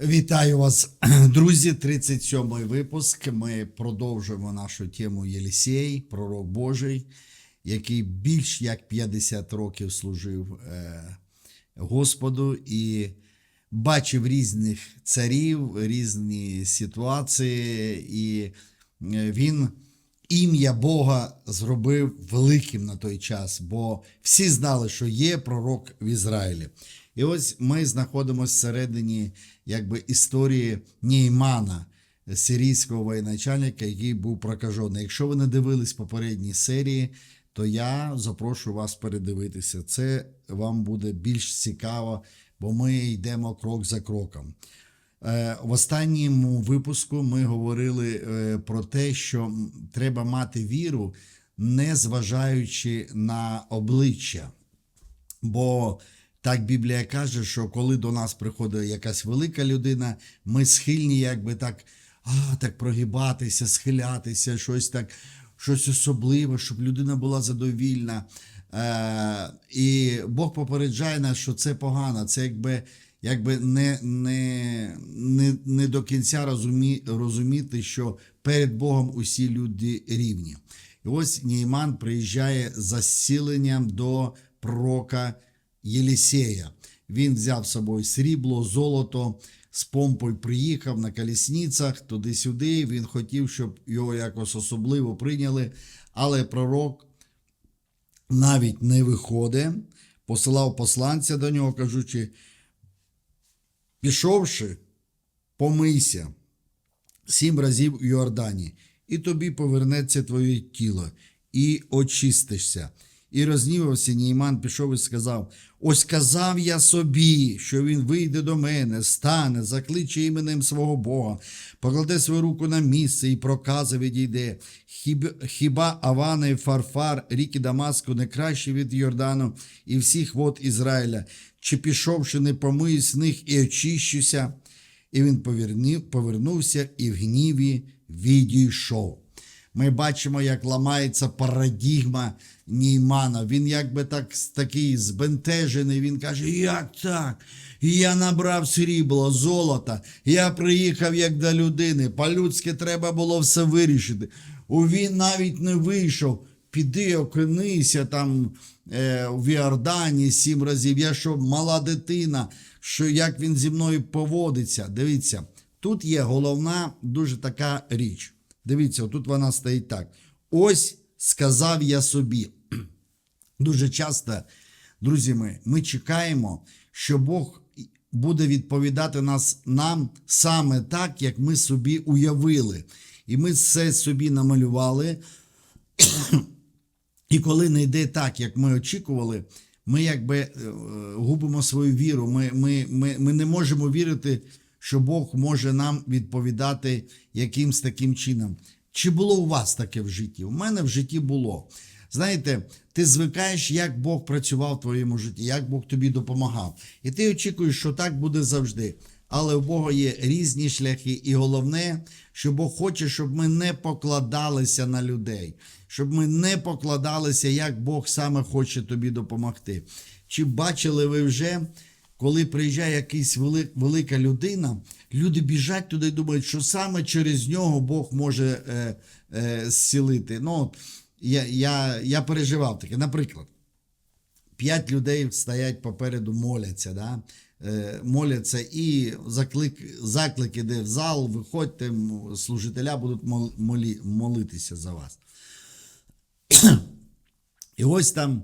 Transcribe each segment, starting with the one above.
Вітаю вас, друзі. 37-й випуск. Ми продовжуємо нашу тему Єлісей, пророк Божий, який більш як 50 років служив е, Господу і бачив різних царів, різні ситуації, і е, він ім'я Бога зробив великим на той час, бо всі знали, що є пророк в Ізраїлі. І ось ми знаходимося всередині якби, історії Неймана, сирійського воєначальника, який був прокажений. Якщо ви не дивились попередні серії, то я запрошую вас передивитися. Це вам буде більш цікаво, бо ми йдемо крок за кроком. Е, В останньому випуску ми говорили е, про те, що треба мати віру, не зважаючи на обличчя. Бо так Біблія каже, що коли до нас приходить якась велика людина, ми схильні якби так, а, так прогибатися, схилятися, щось так, щось особливе, щоб людина була задовільна. Е, і Бог попереджає нас, що це погано, це якби, якби не, не, не, не до кінця розумі, розуміти, що перед Богом усі люди рівні. І ось Нейман приїжджає за зціленням до пророка Єлісея. Він взяв з собою срібло, золото, з помпою приїхав на колісницях туди-сюди. Він хотів, щоб його якось особливо прийняли. Але пророк навіть не виходить, посилав посланця до нього, кажучи: пішовши, помийся сім разів у Йордані, і тобі повернеться твоє тіло, і очистишся. І рознівався Нійман, пішов і сказав: Ось казав я собі, що він вийде до мене, стане, закличе іменем свого Бога, покладе свою руку на місце і проказа відійде. Хіб, хіба Авана і Фарфар, ріки Дамаску, не краще від Йордану і всіх вод Ізраїля, чи пішовши, не помиюсь в них і очищуся? І він повернів, повернувся і в гніві відійшов. Ми бачимо, як ламається парадігма Ніймана. Він якби так такий збентежений. Він каже: Як так? Я набрав срібло, золота. Я приїхав як до людини. По-людськи треба було все вирішити. У Він навіть не вийшов. Піди, окунися там е, в Іордані сім разів. Я що, мала дитина, що як він зі мною поводиться. Дивіться, тут є головна дуже така річ. Дивіться, тут вона стоїть так. Ось сказав я собі. Дуже часто, друзі мої, ми чекаємо, що Бог буде відповідати нас, нам саме так, як ми собі уявили. І ми це собі намалювали. І коли не йде так, як ми очікували, ми якби е, губимо свою віру. Ми, ми, ми, ми не можемо вірити, що Бог може нам відповідати якимсь таким чином. Чи було у вас таке в житті? У мене в житті було. Знаєте, ти звикаєш, як Бог працював в твоєму житті, як Бог тобі допомагав. І ти очікуєш, що так буде завжди. Але у Бога є різні шляхи, і головне, що Бог хоче, щоб ми не покладалися на людей, щоб ми не покладалися, як Бог саме хоче тобі допомогти. Чи бачили ви вже, коли приїжджає якась велика людина, люди біжать туди і думають, що саме через нього Бог може е, е, зцілити. Ну, я, я, я переживав таке. Наприклад, п'ять людей стоять попереду, моляться. Да? Е, моляться і заклик, заклик іде в зал, виходьте, служителя будуть молі, молитися за вас. І ось там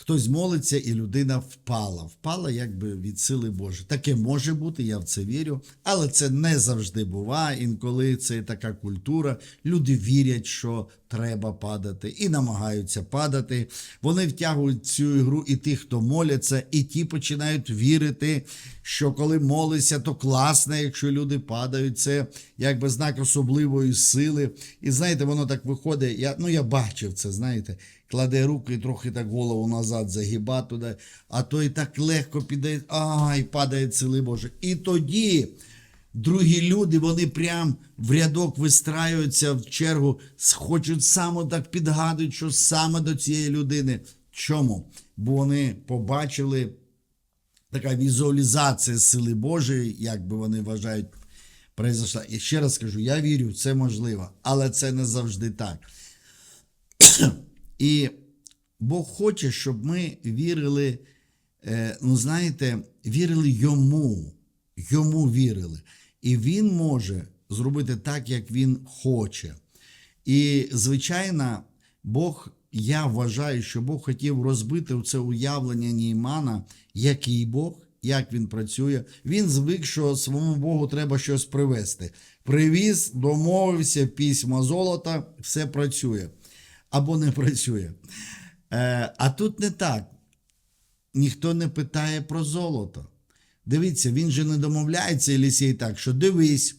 хтось молиться, і людина впала. Впала якби від сили Божої. Таке може бути, я в це вірю, але це не завжди буває. Інколи це така культура. Люди вірять, що треба падати, і намагаються падати. Вони втягують цю ігру і тих, хто моляться, і ті починають вірити, що коли молишся, то класно, якщо люди падають. Це якби знак особливої сили. І знаєте, воно так виходить. Я, ну я бачив це, знаєте кладе руки і трохи так голову назад загиба туди, а то і так легко піде, ай, падає сили Боже. І тоді другі люди, вони прям в рядок вистраюються в чергу, хочуть саме так підгадують, що саме до цієї людини. Чому? Бо вони побачили така візуалізація сили Божої, як би вони вважають, произошла. І ще раз кажу, я вірю, це можливо, але це не завжди так. І Бог хоче, щоб ми вірили, е, ну знаєте, вірили йому, йому вірили. І він може зробити так, як він хоче. І, звичайно, Бог, я вважаю, що Бог хотів розбити це уявлення Ніймана, який Бог, як він працює. Він звик, що своєму Богу треба щось привезти. Привіз, домовився, письма золота, все працює або не працює. Е, а тут не так. Ніхто не питає про золото. Дивіться, він же не домовляється, Елісій, так, що дивись,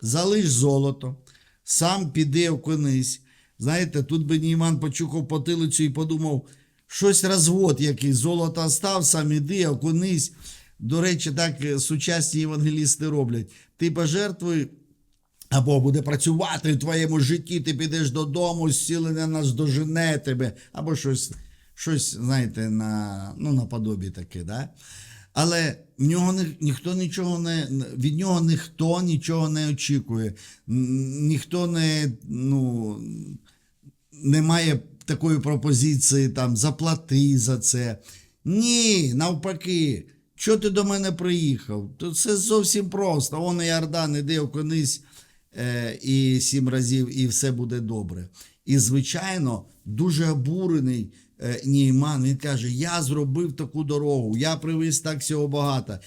залиш золото, сам піди окунись. Знаєте, тут би Німан почухав потилицю і подумав, щось розвод який, золото став, сам іди, окунись. До речі, так е, сучасні євангелісти роблять. Ти пожертвуй, або буде працювати в твоєму житті, ти підеш додому, зцілення нас дожене тебе, або щось, щось знаєте, на, ну, наподобі таке. Да? Але в нього ні, ніхто нічого не від нього ніхто нічого не очікує, ніхто не, ну, не має такої пропозиції там заплати за це. Ні, навпаки. Що ти до мене приїхав? То це зовсім просто. Он Іордан, іди окунись е, і сім разів, і все буде добре. І, звичайно, дуже обурений Нійман. Він каже: Я зробив таку дорогу, я привіз так всього багато.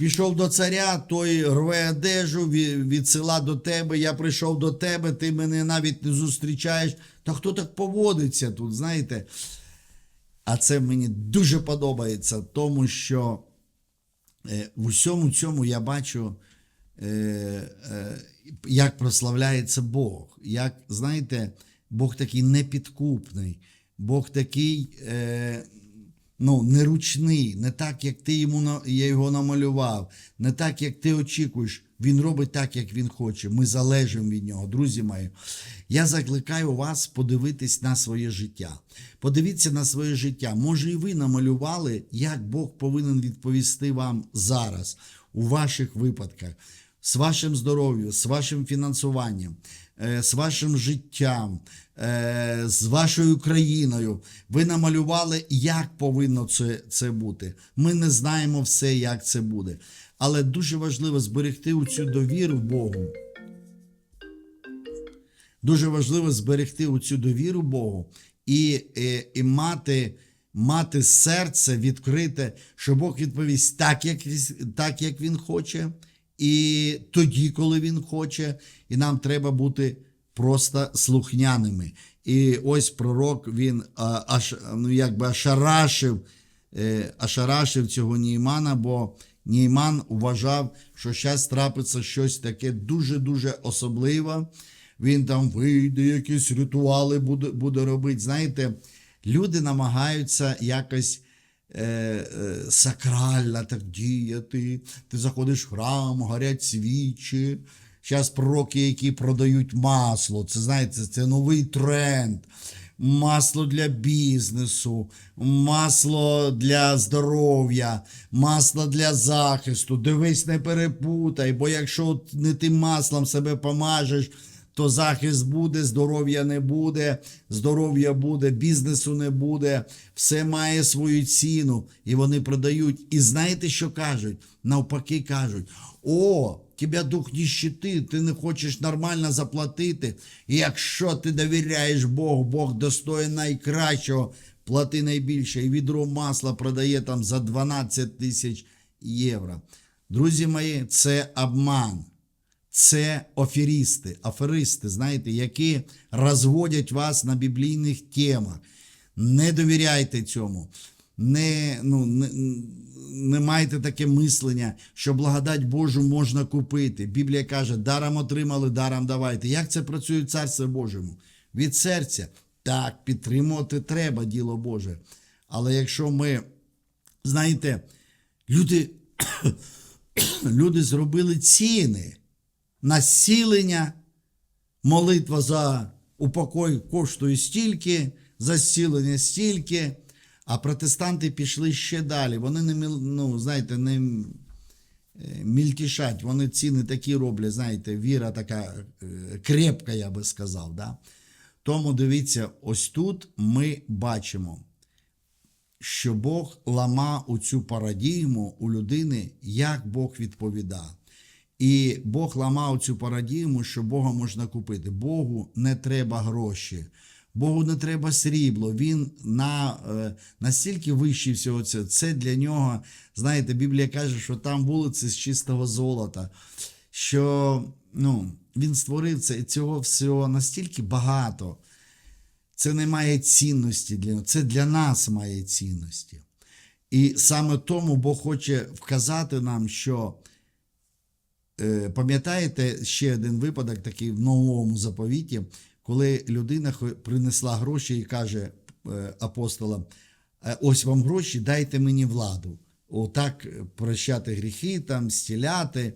Пішов до царя, той рве одежу від, села до тебе. Я прийшов до тебе, ти мене навіть не зустрічаєш. Та хто так поводиться тут, знаєте? А це мені дуже подобається, тому що е, в усьому цьому я бачу, е, е, як прославляється Бог. Як, знаєте, Бог такий непідкупний, Бог такий е, ну, неручний, не так, як ти йому я його намалював, не так, як ти очікуєш. Він робить так, як він хоче. Ми залежимо від нього. Друзі мої, я закликаю вас подивитись на своє життя. Подивіться на своє життя. Може, і ви намалювали, як Бог повинен відповісти вам зараз, у ваших випадках, з вашим здоров'ям, з вашим фінансуванням, е, з вашим життям, е, з вашою країною. Ви намалювали, як повинно це, це бути. Ми не знаємо все, як це буде. Але дуже важливо зберегти цю довіру Богу. Дуже важливо зберегти цю довіру Богу і, і, і мати, мати серце відкрите, що Бог відповість так, як, так, як Він хоче, і тоді, коли Він хоче, і нам треба бути просто слухняними. І ось пророк він аж, ну, якби ошарашив, е, ошарашив цього Ніймана, бо Нійман вважав, що зараз трапиться щось таке дуже-дуже особливе. Він там вийде, якісь ритуали буде, буде робити. Знаєте, люди намагаються якось е, е, сакрально так діяти. Ти заходиш в храм, горять свічі. Зараз пророки, які продають масло, це знаєте, це новий тренд. Масло для бізнесу, масло для здоров'я, масло для захисту. Дивись, не перепутай, бо якщо не тим маслом себе помажеш, то захист буде, здоров'я не буде, здоров'я буде, бізнесу не буде, все має свою ціну. І вони продають. І знаєте, що кажуть? Навпаки, кажуть: о, тебе дух ніщити, ти не хочеш нормально заплатити. І якщо ти довіряєш Богу, Бог достоїн найкращого, плати найбільше. І відро масла продає там за 12 тисяч євро. Друзі мої, це обман. Це аферісти, аферисти, знаєте, які розводять вас на біблійних темах. Не довіряйте цьому. Не, ну, не, не майте таке мислення, що благодать Божу можна купити. Біблія каже, даром отримали, даром давайте. Як це працює в Божому? Від серця. Так, підтримувати треба діло Боже. Але якщо ми, знаєте, люди, люди зробили ціни на зцілення, молитва за упокой коштує стільки, за зцілення стільки, А протестанти пішли ще далі. Вони не ну, знаєте, не е, мільтішать, вони ціни такі роблять, знаєте, віра така е, крепка, я би сказав. Да? Тому дивіться, ось тут ми бачимо, що Бог лама у цю парадігму у людини, як Бог відповідає. І Бог ламав цю парадігму, що Бога можна купити. Богу не треба гроші, Богу не треба срібло. Він на, е, настільки вищий всього цього. Це для нього, знаєте, Біблія каже, що там вулиці з чистого золота, що ну, він створив це, цього всього настільки багато. Це не має цінності для нього, це для нас має цінності. І саме тому Бог хоче вказати нам, що Пам'ятаєте ще один випадок, такий в новому заповіті, коли людина принесла гроші і каже е, апостолам: «Е, ось вам гроші, дайте мені владу. Отак е, прощати гріхи, там, стіляти.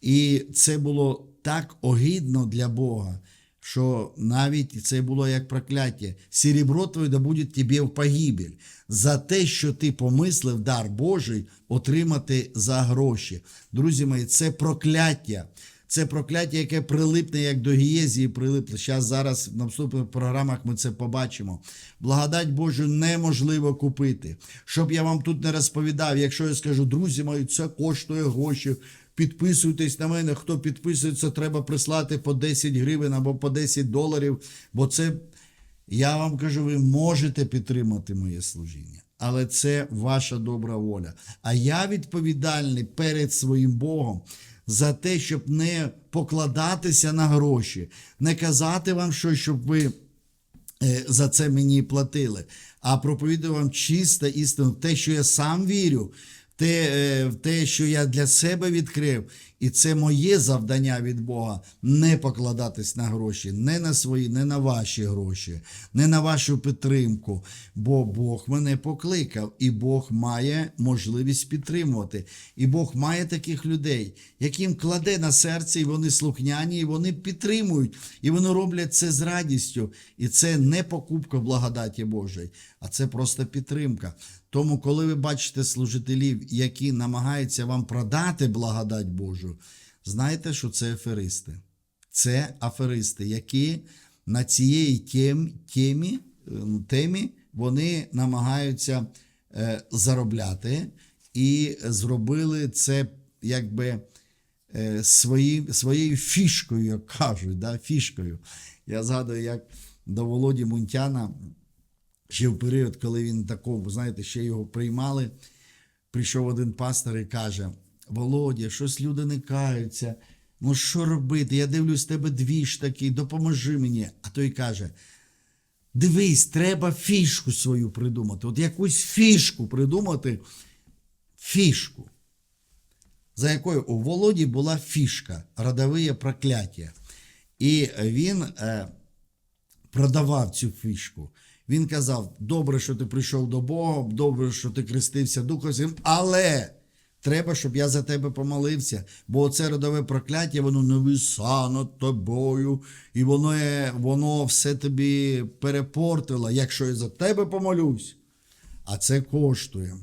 І це було так огидно для Бога, що навіть це було як прокляття. Серебро твоє да буде тобі в погибель. За те, що ти помислив дар Божий отримати за гроші. Друзі мої, це прокляття. Це прокляття, яке прилипне як до гієзії прилипле. Зараз зараз в наступних програмах ми це побачимо. Благодать Божу неможливо купити. Щоб я вам тут не розповідав, якщо я скажу, друзі мої, це коштує гроші. Підписуйтесь на мене. Хто підписується, треба прислати по 10 гривень або по 10 доларів. Бо це, я вам кажу, ви можете підтримати моє служіння. Але це ваша добра воля. А я відповідальний перед своїм Богом за те, щоб не покладатися на гроші, не казати вам щось, щоб ви е, за це мені платили, а проповідую вам чисте істину, те, що я сам вірю, те, е, те, що я для себе відкрив, і це моє завдання від Бога не покладатись на гроші, не на свої, не на ваші гроші, не на вашу підтримку. Бо Бог мене покликав, і Бог має можливість підтримувати. І Бог має таких людей, яким кладе на серце, і вони слухняні, і вони підтримують, і вони роблять це з радістю. І це не покупка благодаті Божої, а це просто підтримка. Тому, коли ви бачите служителів, які намагаються вам продати благодать Божу, знайте, що це аферисти. Це аферисти, які на цієї тем, темі, е, темі вони намагаються е, заробляти і зробили це якби е, свої, своєю фішкою, як кажуть, да, фішкою. Я згадую, як до Володі Мунтяна ще в період, коли він такого, знаєте, ще його приймали, прийшов один пастор і каже: Володя, щось люди не каються. Ну що робити? Я дивлюсь, тебе двіж такий, допоможи мені. А той каже: Дивись, треба фішку свою придумати. От якусь фішку придумати. Фішку. За якою у Володі була фішка, родове прокляття. І він е, продавав цю фішку. Він казав: добре, що ти прийшов до Бога, добре, що ти хрестився Духом але треба, щоб я за тебе помолився, бо це родове прокляття, воно не над тобою, і воно, воно все тобі перепортило, якщо я за тебе помолюсь. А це коштує.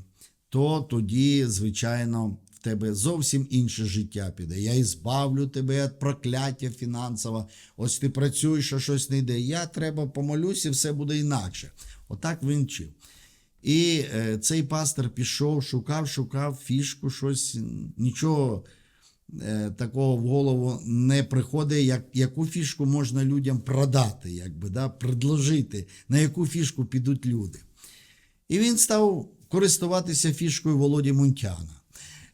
То тоді, звичайно, тебе зовсім інше життя піде. Я ізбавлю тебе від прокляття фінансового. Ось ти працюєш, а щось не йде. Я треба помолюсь, і все буде інакше. Отак він вчив. І е, цей пастор пішов, шукав, шукав фішку, щось, нічого е, такого в голову не приходить, як, яку фішку можна людям продати, якби, да, предложити, на яку фішку підуть люди. І він став користуватися фішкою Володі Мунтяна.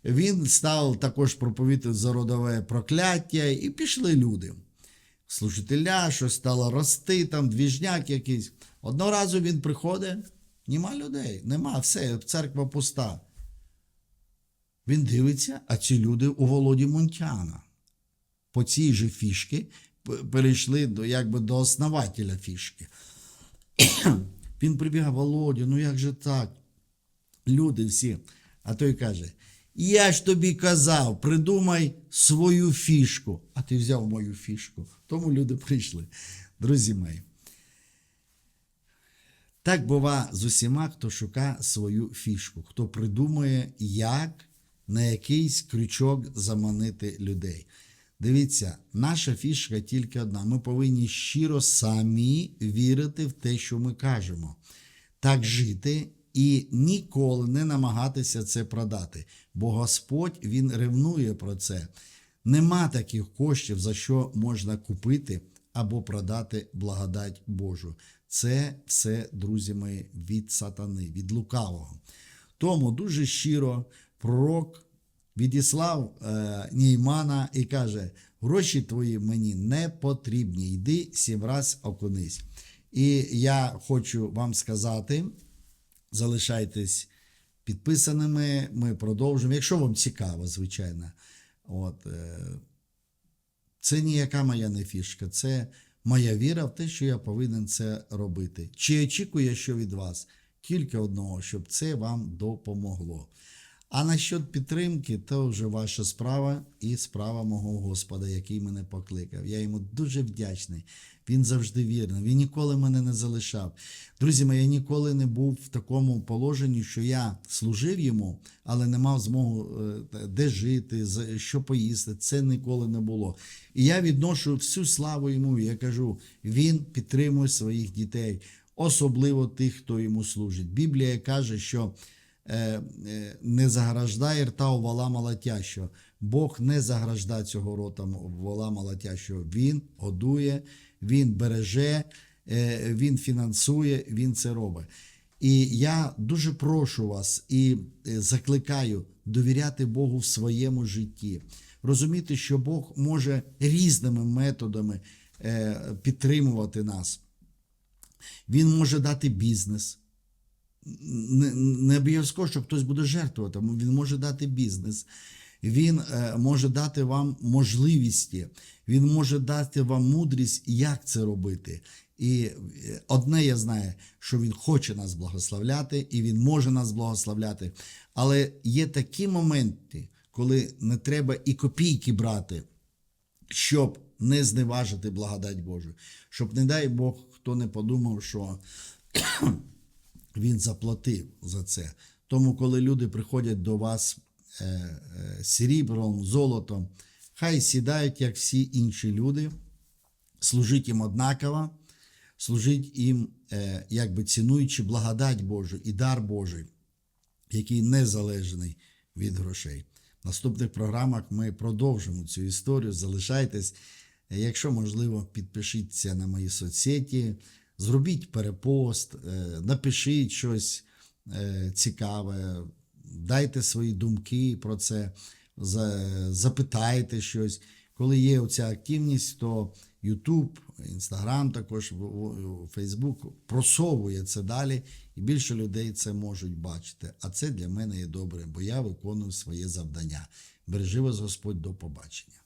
Він став також проповідати за родове прокляття, і пішли люди. Служителя, щось стало рости, там двіжняк якийсь. Одного разу він приходить, нема людей, нема, все, церква пуста. Він дивиться, а ці люди у Володі Мунтяна. По цій же фішки перейшли до, якби, до основателя фішки. Він прибігав, Володя, ну як же так? Люди всі. А той каже: Я ж тобі казав, придумай свою фішку. А ти взяв мою фішку. Тому люди прийшли. Друзі мої. Так бува з усіма, хто шукає свою фішку, хто придумує, як на якийсь крючок заманити людей. Дивіться, наша фішка тільки одна. Ми повинні щиро самі вірити в те, що ми кажемо, так жити і ніколи не намагатися це продати. Бо Господь Він ревнує про це. Нема таких коштів, за що можна купити або продати благодать Божу. Це все, друзі мої, від сатани, від лукавого. Тому дуже щиро пророк відіслав е, Ніймана і каже: гроші твої мені не потрібні, йди сім раз окунись. І я хочу вам сказати: залишайтесь підписаними, ми продовжимо. Якщо вам цікаво, звичайно. От, е, це ніяка моя не фішка, це моя віра в те, що я повинен це робити. Чи очікую, я що від вас? Тільки одного, щоб це вам допомогло. А насчет підтримки, то вже ваша справа і справа мого Господа, який мене покликав. Я йому дуже вдячний. Він завжди вірний. Він ніколи мене не залишав. Друзі мої, я ніколи не був в такому положенні, що я служив йому, але не мав змогу е, де жити, що поїсти. Це ніколи не було. І я відношу всю славу йому. Я кажу, він підтримує своїх дітей, особливо тих, хто йому служить. Біблія каже, що не заграждай рта у вола молотящого. Бог не заграждає цього рота вола молотящого. Він годує, він береже, е, він фінансує, він це робить. І я дуже прошу вас і е, закликаю довіряти Богу в своєму житті. Розуміти, що Бог може різними методами е, підтримувати нас. Він може дати бізнес. Не, не обов'язково, що хтось буде жертвувати, він може дати бізнес. Він е, може дати вам можливості, він може дати вам мудрість, як це робити. І е, одне я знаю, що він хоче нас благословляти, і він може нас благословляти. Але є такі моменти, коли не треба і копійки брати, щоб не зневажити благодать Божу. Щоб, не дай Бог, хто не подумав, що він заплатив за це. Тому, коли люди приходять до вас е, е, сріблом, золотом, хай сідають, як всі інші люди, служить їм однаково, служить їм, е, якби цінуючи благодать Божу і дар Божий, який незалежний від грошей. В наступних програмах ми продовжимо цю історію. Залишайтесь. Якщо можливо, підпишіться на мої соцсеті, зробіть перепост, е, напишіть щось е, цікаве, дайте свої думки про це, запитайте щось. Коли є оця активність, то YouTube, Instagram, також Facebook просовує це далі, і більше людей це можуть бачити. А це для мене є добре, бо я виконую своє завдання. Бережи вас Господь, до побачення.